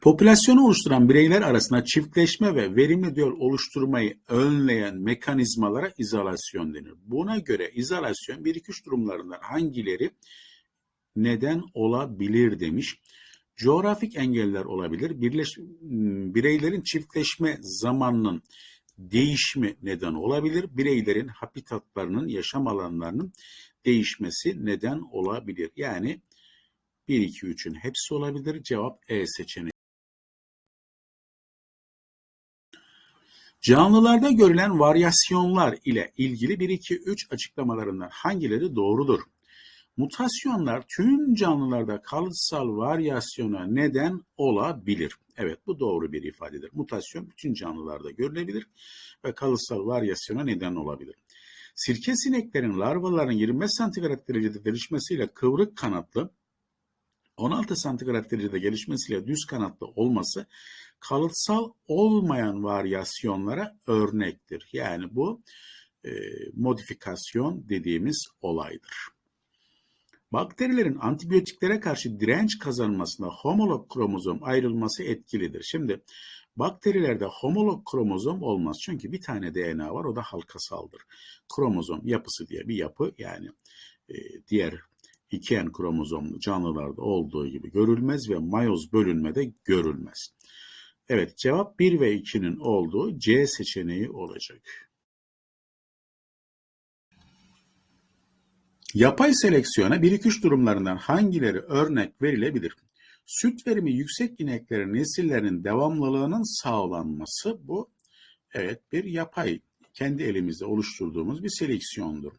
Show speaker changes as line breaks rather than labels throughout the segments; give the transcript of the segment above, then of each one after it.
Popülasyonu oluşturan bireyler arasında çiftleşme ve verimli diyal oluşturmayı önleyen mekanizmalara izolasyon denir. Buna göre izolasyon 1-2-3 durumlarından hangileri neden olabilir demiş. Coğrafik engeller olabilir. Birleş, bireylerin çiftleşme zamanının değişimi neden olabilir. Bireylerin habitatlarının, yaşam alanlarının değişmesi neden olabilir. Yani 1, 2, 3'ün hepsi olabilir. Cevap E seçeneği. Canlılarda görülen varyasyonlar ile ilgili 1, 2, 3 açıklamalarından hangileri doğrudur? Mutasyonlar tüm canlılarda kalıtsal varyasyona neden olabilir. Evet bu doğru bir ifadedir. Mutasyon bütün canlılarda görülebilir ve kalıtsal varyasyona neden olabilir. Sirke sineklerin larvaların 25 santigrat derecede gelişmesiyle kıvrık kanatlı, 16 santigrat derecede gelişmesiyle düz kanatlı olması kalıtsal olmayan varyasyonlara örnektir. Yani bu e, modifikasyon dediğimiz olaydır. Bakterilerin antibiyotiklere karşı direnç kazanmasında homolog kromozom ayrılması etkilidir. Şimdi bakterilerde homolog kromozom olmaz. Çünkü bir tane DNA var o da halkasaldır. Kromozom yapısı diye bir yapı yani e, diğer iki en kromozomlu canlılarda olduğu gibi görülmez ve mayoz bölünmede görülmez. Evet cevap 1 ve 2'nin olduğu C seçeneği olacak. Yapay seleksiyona 1-2-3 durumlarından hangileri örnek verilebilir? Süt verimi yüksek ineklerin nesillerinin devamlılığının sağlanması bu evet bir yapay kendi elimizde oluşturduğumuz bir seleksiyondur.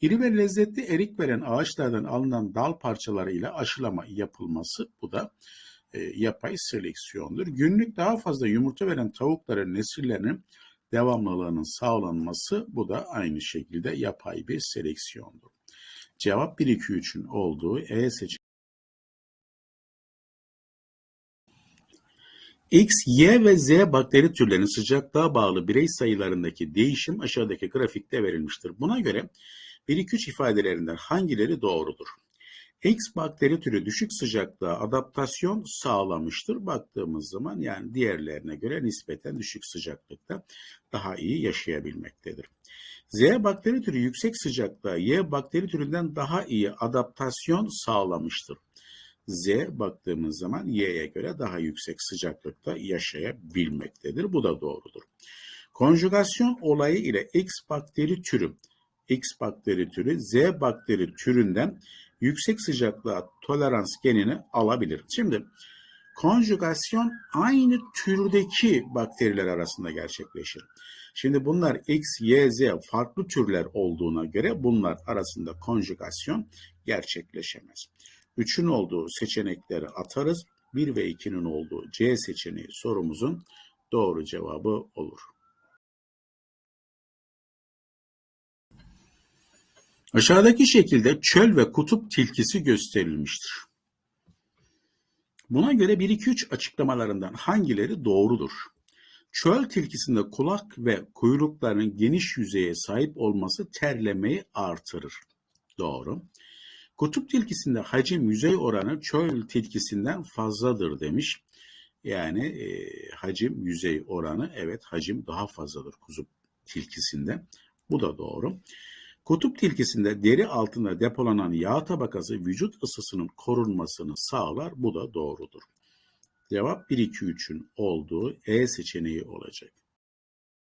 İri ve lezzetli erik veren ağaçlardan alınan dal parçalarıyla aşılama yapılması bu da e, yapay seleksiyondur. Günlük daha fazla yumurta veren tavukların nesillerinin devamlılığının sağlanması bu da aynı şekilde yapay bir seleksiyondur. Cevap 1 2 3'ün olduğu E seçeneği. X, Y ve Z bakteri türlerinin sıcaklığa bağlı birey sayılarındaki değişim aşağıdaki grafikte verilmiştir. Buna göre 1-2-3 ifadelerinden hangileri doğrudur? X bakteri türü düşük sıcaklığa adaptasyon sağlamıştır. Baktığımız zaman yani diğerlerine göre nispeten düşük sıcaklıkta daha iyi yaşayabilmektedir. Z bakteri türü yüksek sıcaklığa Y bakteri türünden daha iyi adaptasyon sağlamıştır. Z baktığımız zaman Y'ye göre daha yüksek sıcaklıkta yaşayabilmektedir. Bu da doğrudur. Konjugasyon olayı ile X bakteri türü, X bakteri türü Z bakteri türünden yüksek sıcaklığa tolerans genini alabilir. Şimdi konjugasyon aynı türdeki bakteriler arasında gerçekleşir. Şimdi bunlar X, Y, Z farklı türler olduğuna göre bunlar arasında konjugasyon gerçekleşemez. 3'ün olduğu seçenekleri atarız. 1 ve 2'nin olduğu C seçeneği sorumuzun doğru cevabı olur. Aşağıdaki şekilde çöl ve kutup tilkisi gösterilmiştir. Buna göre 1-2-3 açıklamalarından hangileri doğrudur? Çöl tilkisinde kulak ve kuyruklarının geniş yüzeye sahip olması terlemeyi artırır. Doğru. Kutup tilkisinde hacim yüzey oranı çöl tilkisinden fazladır demiş. Yani e, hacim yüzey oranı evet hacim daha fazladır kutup tilkisinde. Bu da doğru. Kutup tilkisinde deri altında depolanan yağ tabakası vücut ısısının korunmasını sağlar. Bu da doğrudur. Cevap 1 2 3'ün olduğu E seçeneği olacak.